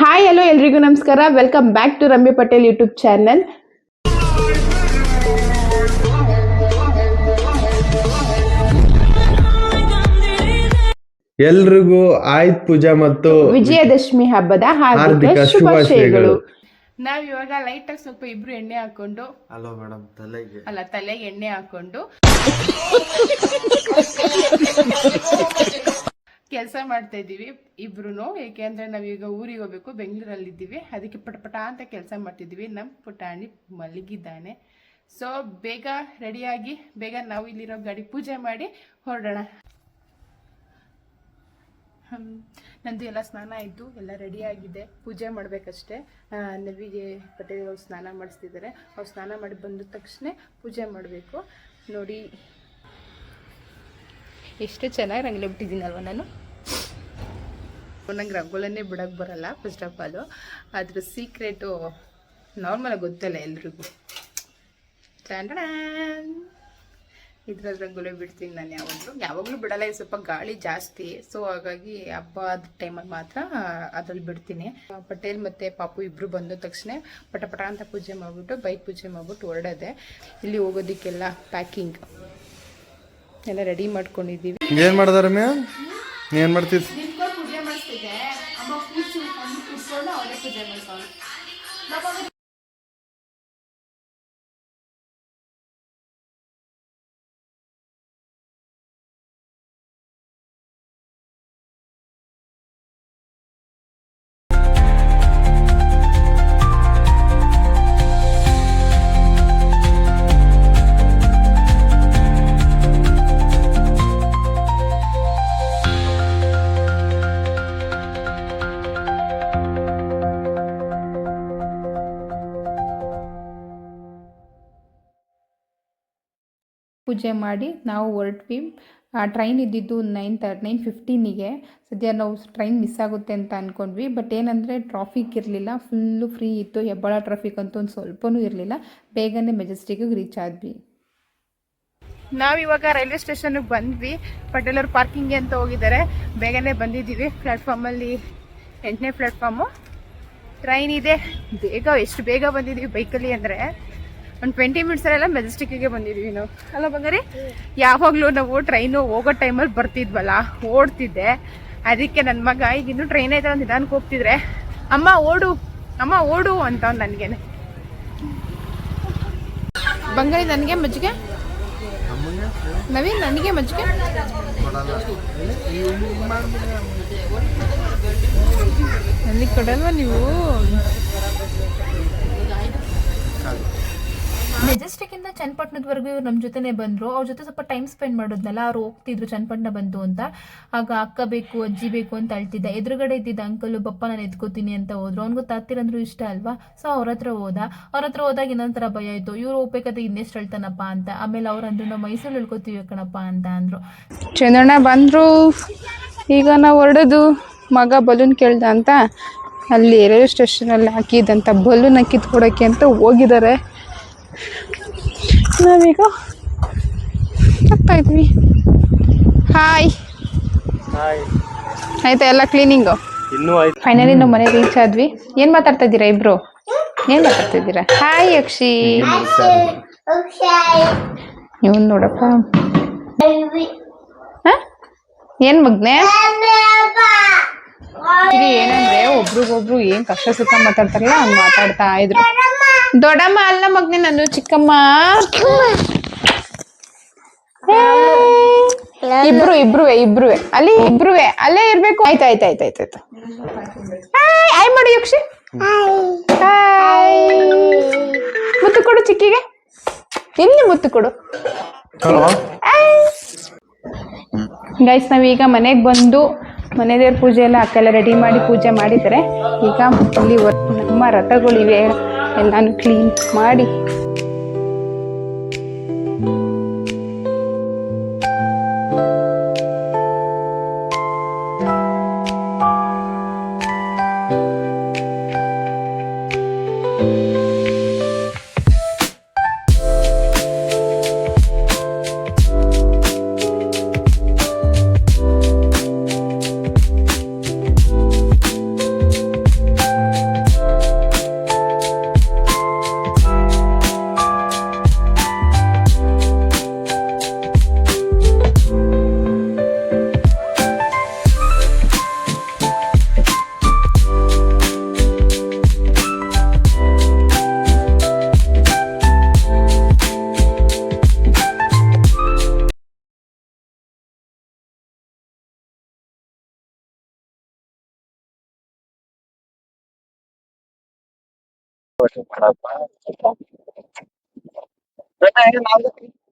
Hi hello ಎಲ್ರಿಗೂ ನಮಸ್ಕಾರ. Welcome back to Ramya Patel YouTube channel ಎಲ್ರಿಗೂ ಆಯ್ತ್ ಪೂಜಾ ಮತ್ತು ವಿಜಯದಶಮಿ ಹಬ್ಬದ ಹಾರ್ದಿಕ. ಶುಭಾಶಯಗಳು. ನಾವ್ ಇವಾಗ ಲೈಟ್ ಆಗಿ ಸ್ವಲ್ಪ ಇಬ್ರು ಎಣ್ಣೆ ಹಾಕೊಂಡು ಹಲೋ ಮೇಡಮ್ ತಲೆಗೆ. ಅಲ್ಲ ತಲೆಗೆ ಎಣ್ಣೆ ಹಾಕೊಂಡು ಕೆಲಸ ಮಾಡ್ತಾ ಇದ್ದೀವಿ ಇಬ್ರು ಏಕೆಂದ್ರೆ ನಾವೀಗ ಊರಿಗೆ ಹೋಗ್ಬೇಕು, ಬೆಂಗಳೂರಲ್ಲಿ ಇದ್ದೀವಿ. ಅದಕ್ಕೆ ಪಟಪಟ ಅಂತ ಕೆಲಸ ಮಾಡ್ತಿದ್ದೀವಿ. ನಮ್ಮ ಪುಟಾಣಿ ಮಲಗಿದ್ದಾನೆ. ಸೊ ಬೇಗ ರೆಡಿಯಾಗಿ ಬೇಗ ನಾವು ಇಲ್ಲಿರೋ ಗಾಡಿ ಪೂಜೆ ಮಾಡಿ ಹೊರಡೋಣ. ನಂದು ಎಲ್ಲ ಸ್ನಾನ ಆಯಿತು. ಎಲ್ಲ ರೆಡಿಯಾಗಿದೆ ಪೂಜೆ ಮಾಡಬೇಕಷ್ಟೇ. ನವಿಗೆ ಪಟೇಲ್ ಅವ್ರು ಸ್ನಾನ ಮಾಡಿಸ್ತಿದ್ದಾರೆ. ಅವ್ರು ಸ್ನಾನ ಮಾಡಿ ಬಂದ ತಕ್ಷಣ ಪೂಜೆ ಮಾಡಬೇಕು. ನೋಡಿ ಎಷ್ಟು ಚೆನ್ನಾಗಿ ರಂಗೋಲಿ ಬಿಟ್ಟಿದ್ದೀನಲ್ವ ನಾನು? ನಂಗೆ ರಂಗೋಲನ್ನೇ ಬಿಡೋಕ್ಕೆ ಬರಲ್ಲ ಫಸ್ಟ್ ಆಫ್ ಆಲು ಅದ್ರ ಸೀಕ್ರೆಟು ನಾರ್ಮಲಾಗಿ ಗೊತ್ತಲ್ಲ ಎಲ್ರಿಗೂ. ಟ್ಯಾಂಡಡಾನ್. ಇದ್ರಲ್ಲಿ ರಂಗೋಲಿ ಬಿಡ್ತೀನಿ ನಾನು ಯಾವಾಗಲೂ. ಯಾವಾಗಲೂ ಬಿಡಲ್ಲ, ಇದು ಸ್ವಲ್ಪ ಗಾಳಿ ಜಾಸ್ತಿ. ಸೊ ಹಾಗಾಗಿ ಹಬ್ಬದ ಟೈಮಲ್ಲಿ ಮಾತ್ರ ಅದ್ರಲ್ಲಿ ಬಿಡ್ತೀನಿ. ಪಟೇಲ್ ಮತ್ತು ಪಾಪು ಇಬ್ಬರು ಬಂದ ತಕ್ಷಣ ಪಟ ಪಟ ಅಂತ ಪೂಜೆ ಮಾಡಿಬಿಟ್ಟು, ಬೈಕ್ ಪೂಜೆ ಮಾಡಿಬಿಟ್ಟು ಹೊರಡೋದೆ. ಇಲ್ಲಿ ಹೋಗೋದಕ್ಕೆಲ್ಲ ಪ್ಯಾಕಿಂಗ್ ಎಲ್ಲ ರೆಡಿ ಮಾಡ್ಕೊಂಡಿದ್ದೀವಿ. ಏನ್ ಮಾಡ್ದಾರ ಮ್ಯಾಮ್ ಏನ್ ಮಾಡ್ತಿದ್? ಪೂಜೆ ಮಾಡಿ ನಾವು ಹೊರಟ್ವಿ. ಆ ಟ್ರೈನ್ ಇದ್ದಿದ್ದು ನೈನ್ ತರ್ ನೈನ್ ಫಿಫ್ಟೀನಿಗೆ ಸದ್ಯ ನಾವು ಟ್ರೈನ್ ಮಿಸ್ ಆಗುತ್ತೆ ಅಂತ ಅಂದ್ಕೊಂಡ್ವಿ ಬಟ್ ಏನಂದರೆ ಟ್ರಾಫಿಕ್ ಇರಲಿಲ್ಲ. ಫುಲ್ಲು ಫ್ರೀ ಇತ್ತು. ಹೆಬ್ಬಾಳ ಟ್ರಾಫಿಕ್ ಅಂತೂ ಒಂದು ಸ್ವಲ್ಪನೂ ಇರಲಿಲ್ಲ. ಬೇಗನೆ ಮೆಜೆಸ್ಟಿಕ್ಗೆ ರೀಚ್ ಆದ್ವಿ. ನಾವಿವಾಗ ರೈಲ್ವೆ ಸ್ಟೇಷನ್ಗೆ ಬಂದ್ವಿ. ಬಟ್ ಎಲ್ಲರು ಪಾರ್ಕಿಂಗ್ಗೆ ಅಂತ ಹೋಗಿದ್ದಾರೆ. ಬೇಗನೆ ಬಂದಿದ್ದೀವಿ. ಪ್ಲ್ಯಾಟ್ಫಾರ್ಮಲ್ಲಿ ಎಂಟನೇ ಪ್ಲ್ಯಾಟ್ಫಾರ್ಮು ಟ್ರೈನ್ ಇದೆ. ಬೇಗ, ಎಷ್ಟು ಬೇಗ ಬಂದಿದ್ದೀವಿ ಬೈಕಲ್ಲಿ ಅಂದರೆ ಒಂದು ಟ್ವೆಂಟಿ ಮಿನಿಟ್ಸಲ್ಲೆಲ್ಲ ಮೆಜೆಸ್ಟಿಕ್ಕಿಗೆ ಬಂದಿದ್ವಿ ನಾವು ಅಲ್ಲ ಬಂಗಾರಿ, ಯಾವಾಗಲೂ ನಾವು ಟ್ರೈನು ಹೋಗೋ ಟೈಮಲ್ಲಿ ಬರ್ತಿದ್ವಲ್ಲ, ಓಡ್ತಿದ್ದೆ. ಅದಕ್ಕೆ ನನ್ನ ಮಗ ಈಗ ಇನ್ನೂ ಟ್ರೈನ್ ಐತೆ ಒಂದು ನಿಧಾನಕ್ಕೆ ಹೋಗ್ತಿದ್ರೆ, ಅಮ್ಮ, ಓಡು ಅಮ್ಮ, ಓಡು ಅಂತ ನನಗೆ. ಬಂಗಾರಿ, ನನಗೆ ಮಜ್ಜಿಗೆ? ನವೀನ್, ನನಗೆ ಮಜ್ಜಿಗೆ? ನನಗೆ ಕೊಡಲ್ವಾ ನೀವು? ಮೆಜೆಸ್ಟಿಕ್ಕಿಂದ ಚನ್ನಪಟ್ಟಣದವರೆಗೂ ಇವ್ರು ನಮ್ಮ ಜೊತೆನೆ ಬಂದರು. ಅವ್ರ ಜೊತೆ ಸ್ವಲ್ಪ ಟೈಮ್ ಸ್ಪೆಂಡ್ ಮಾಡೋದ್ನಲ್ಲ ಅವ್ರು ಹೋಗ್ತಿದ್ರು, ಚನ್ನಪಟ್ಟಣ ಬಂತು ಅಂತ. ಆಗ ಅಕ್ಕ ಬೇಕು, ಅಜ್ಜಿ ಬೇಕು ಅಂತ ಅಳ್ತಿದ್ದ. ಎದುರುಗಡೆ ಇದ್ದಿದ್ದ ಅಂಕಲ್ ಬಪ್ಪ ನಾನು ಎತ್ಕೋತೀನಿ ಅಂತ ಹೋದ್ರು. ಅವ್ನಿಗೂ ತಾತಿರಂದ್ರು ಇಷ್ಟ ಅಲ್ವಾ? ಸೊ ಅವ್ರ ಹತ್ರ ಹೋದ. ಅವ್ರ ಹತ್ರ ಹೋದಾಗ ಇನ್ನೊಂಥರ ಭಯ ಆಯಿತು. ಇವ್ರು ಹೋಗ್ಬೇಕಾದ್ರೆ ಇನ್ನೆಷ್ಟು ಹೇಳ್ತಾನಪ್ಪ ಅಂತ. ಆಮೇಲೆ ಅವ್ರು ಅಂದ್ರು, ನಾವು ಮೈಸೂರು ಹೇಳ್ಕೊತೀವಿ ಕಣಪ್ಪ ಅಂತ ಅಂದ್ರು. ಚಂದ್ರಣ್ಣ ಬಂದರು. ಈಗ ನಾವು ಹೊರಡೋದು ಮಗ ಬಲೂನ್ ಕೇಳ್ದ ಅಂತ. ಅಲ್ಲಿ ರೈಲ್ವೆ ಸ್ಟೇಷನಲ್ಲಿ ಹಾಕಿದಂಥ ಬಲೂನ್ ಕಿತ್ಕೊಡೋಕ್ಕೆ ಅಂತ ಹೋಗಿದ್ದಾರೆ. ನಾವೀಗ ಹೋಗ್ತಾ ಇದ್ವಿ. ಹಾಯ್ ಆಯ್ತಾ ಎಲ್ಲ ಕ್ಲೀನಿಂಗು ಫೈನಲಿ ನಾವು ಮನೆಗೆ ರೀಚ್ ಆದ್ವಿ. ಏನು ಮಾತಾಡ್ತಾ ಇದ್ದೀರಾ ಇಬ್ರು? ಏನ್ ಮಾತಾಡ್ತಾ ಇದ್ದೀರಾ? ಹಾಯ್ ಅಕ್ಷಿ ನೀವು ನೋಡಪ್ಪ. ಹ? ಏನ್ ಮಗ್ನೆ? ಇಲ್ಲಿ ಏನಂದ್ರೆ ಒಬ್ರಿಗೊಬ್ರು ಏನ್ ಕಷ್ಟ ಸುತ್ತ ಮಾತಾಡ್ತಾರಲ್ಲ ಹಂಗ್ ಮಾತಾಡ್ತಾ ಇದ್ರು. ದೊಡ್ಡಮ್ಮ ಅಲ್ಲ ಮಗ್ನೆ ನಾನು ಚಿಕ್ಕಮ್ಮ. ಇಬ್ರು ಇಬ್ರು ಇಬ್ರುವೆ ಇಬ್ರುವೆ. ಅಲ್ಲಿ ಇಬ್ರುವೆ ಅಲ್ಲೇ ಇರ್ಬೇಕು. ಆಯ್ತು ಆಯ್ತು ಆಯ್ತು ಆಯ್ತು ಆಯ್ತು. ಹಾಯ್ ಆಯ್ ಮಾಡು ಯಕ್ಷಿ. ಹಾಯ್. ಮುತ್ತು ಕೊಡು ಚಿಕ್ಕಿಗೆ. ಇಲ್ಲಿ ಮುತ್ತು ಕೊಡು? ಗೈಸ್ ನಾವೀಗ ಮನೆಗೆ ಬಂದು ಮನೆ ದೇವ್ರ ಪೂಜೆ ಎಲ್ಲ ಅಕ್ಕೆಲ್ಲ ರೆಡಿ ಮಾಡಿ ಪೂಜೆ ಮಾಡಿದರೆ ಈಗ ಇಲ್ಲಿ ನಮ್ಮ ರಥಗಳಿವೆ. ಎಲ್ಲಾನು ಕ್ಲೀನ್ ಮಾಡಿ.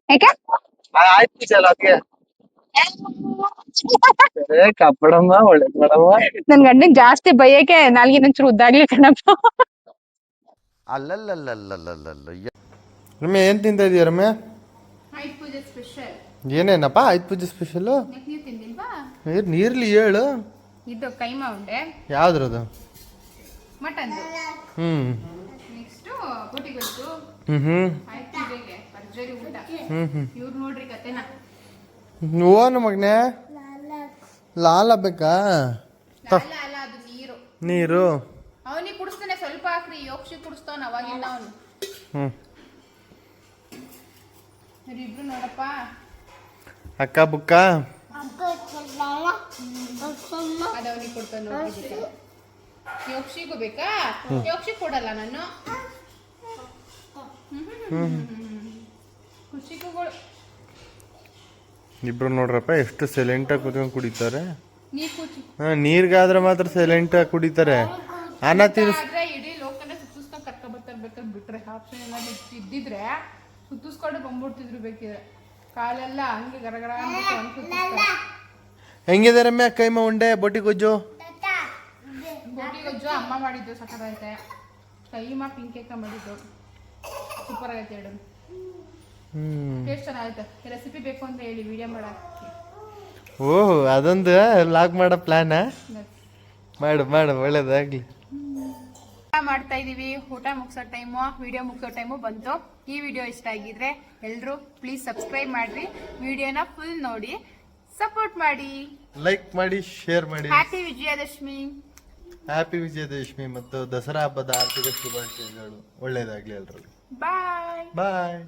ಯಾಕೆ ಆಯ್ತು ಚಲ ಅದಕ್ಕೆ ಕಪ್ಪಡಮ್ಮ ಒಳ್ಳೇದ್ ಮಾಡಮ್ಮ ನನ್ ಗಂಡನ್ ಜಾಸ್ತಿ ಬೈಯಕ್ಕೆ ನಾಲ್ಗಿನ ಉದ್ದಾಗ್ಲಿ ಕಣಪ್ಪ. ಅಲ್ಲಲ್ಲಲ್ಲಲ್ಲಲ್ಲಲ್ಲ ರಮ್ಯ ಏನ್ ತಿಂತ ಇದೀಯ ರಮ್ಯ? ಆಯ್ತು ಪೂಜೆ ಸ್ಪೆಷಲ್. ಏನೇನಪ್ಪ ಆಯ್ತು ಪೂಜೆ ಸ್ಪೆಷಲ್? ನೀರ್ ನೀರ್ಲಿ ಹೇಳು. ಇದು ಕೈಮಾ ಉಂಡೆ. ಯಾವ್ದ್ರದು ಮಟನ್ ಹ್ಮ್. ನೆಕ್ಸ್ಟು ಬುಟಿ ಗೊತ್ತು ಹ್ಮ್ ಹ್ಮ್. ಆಯ್ತು ಪೂಜೆಗೆ ಭರ್ಜರಿ ಊಟ. ಹ್ಮ್ ಹ್ಮ್. ಇವ್ರು ನೋಡ್ರಿ ಕತೆನ. ಓನು ಮಗನೆ? ಲಾಲ ಬೇಕಾ? ಅಲ್ಲ ಅಲ್ಲ ಅದು ನೀರು. ನೀರು. ಅವನಿಗೆ ಕುಡಿಸ್ತಾನೆ ಸ್ವಲ್ಪ ಹಾಕ್ರಿ. ಯೋಕ್ಷಿ ಕುಡಿಸ್ತಾವನ ಅವಾಗಿಂದ ಅವನು. ಹ್ಞೂ ನೋಡಪ್ಪ. ಅಕ್ಕ ಬುಕ್ಕ? ಅದು ಅವನಿಗೆ ಕೊಡ್ತಾನೆ ಯೋಕ್ಷಿಗೂ ಬೇಕಾ? ಯೋಕ್ಷಿ ಕೊಡಲ್ಲ ನಾನು. ಇಬ್ರು ನೋಡ್ರಪ್ಪ ಎಷ್ಟು ಸೈಲೆಂಟಾಗಿ ಕುತ್ಕೊಂಡು ಕುಡಿತಾರೆ. ನೀ ಕೂಚಿ ಹಾ ನೀರ್ಗಾದ್ರೆ ಮಾತ್ರ ಸೈಲೆಂಟಾಗಿ ಕುಡಿತಾರೆ. ಅನ್ನ ತಿನ್ಸ್ ಇಡೀ ಲೋಕನ ಸುತ್ತಿಸ್ಕೊಂಡು ಕರ್ಕೊಂಡ್ ಬರ್ತಾರೆ ಬೇಕಾದ್ರೆ ಬಿಟ್ರೆ ಆಪ್ಷನ್ ಎಲ್ಲ ಇದ್ದಿದ್ರೆ ಸುತ್ತಿಸ್ಕೊಂಡು ಬಂದ್ಬಿಡ್ತಿದ್ರು ಬೇಕಿದ್ರೆ ಕಾಲೆಲ್ಲ ಹಂಗೆ ಗರಗರ ಹೆಂಗಿದಾರೆ ರಮ್ಯ ಕೈಮ ಉಂಡೆ ಬೊಟ್ಟಿ ಗೊಜ್ಜು? ಬೊಟ್ಟಿ ಗೊಜ್ಜು ಅಮ್ಮ ಮಾಡಿದ್ದು ಸಕ್ಕತ್ತೈತೆ ಕೈಮ ಪಿಂಕೇಕ ಮಾಡಿದ್ದು. ಸೂಪರ್ ಆಗೈತೆ ಹೇಳು. ಟೇಸ್ಟ್ ಚೆನ್ನಾಗೈತೆ. ರೆಸಿಪಿ ಬೇಕು ಅಂತ ಹೇಳಿ ವಿಡಿಯೋ ಮಾಡಕ್ಕೆ. ಓಹ್ ಅದೊಂದು ಲಾಗ್ ಮಾಡೋ ಪ್ಲಾನ್ ಮಾಡು ಮಾಡು ಒಳ್ಳೇದಾಗ್ಲಿ ಮಾಡ್ತಾ ಇದೀವಿ. ಊಟ ಮುಗಿಸೋ ಟೈಮು ವಿಡಿಯೋ ಮುಗಿಸೋ ಟೈಮು ಬಂತು. ಈ ವಿಡಿಯೋ ಇಷ್ಟ ಆಗಿದ್ರೆ ಎಲ್ಲರೂ ಪ್ಲೀಸ್ ಸಬ್ಸ್ಕ್ರೈಬ್ ಮಾಡ್ರಿ. ವಿಡಿಯೋನ ಫುಲ್ ನೋಡಿ ಸಪೋರ್ಟ್ ಮಾಡಿ. ಲೈಕ್ ಮಾಡಿ ಶೇರ್ ಮಾಡಿ. ಹ್ಯಾಪಿ ವಿಜಯದಶಮಿ ಹ್ಯಾಪಿ ವಿಜಯದಶಮಿ ಮತ್ತು ದಸರಾ ಹಬ್ಬದ ಆರ್ಥಿಕ ಶುಭಾಶಯಗಳು. ಒಳ್ಳೇದಾಗ್ಲಿ ಎಲ್ರಿಗೂ. Bye. Bye.